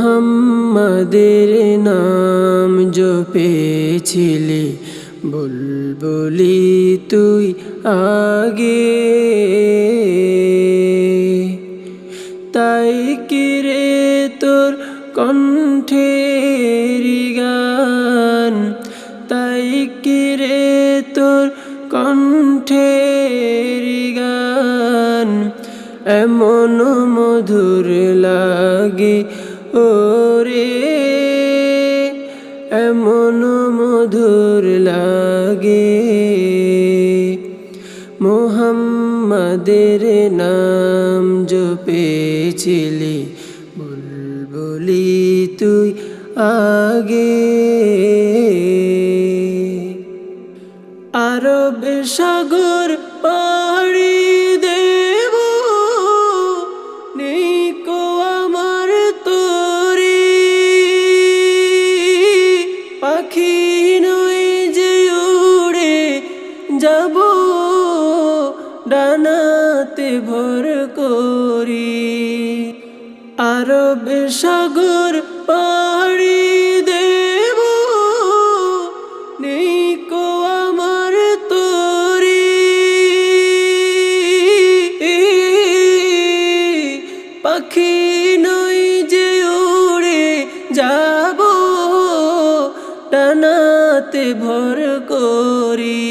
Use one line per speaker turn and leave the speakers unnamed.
মোহাম্মদের নাম জপেছিলি বুলবুলি তুই আগে। কিরে তোর কণ্ঠের গান। তাই কিরে তোর কণ্ঠের গান? এমন মধুর লাগে, ওরে। এমন মধুর মোহাম্মদের নাম জপেছিলি। বুলবুলি তুই আগে। আরব সাগর পাড়ি ডানাতে ভর করি, আরব সাগর পাড়ি দেব, নিকো আমার তোরি। পাখি নই যে উড়ে যাব টানাতে ভর করি।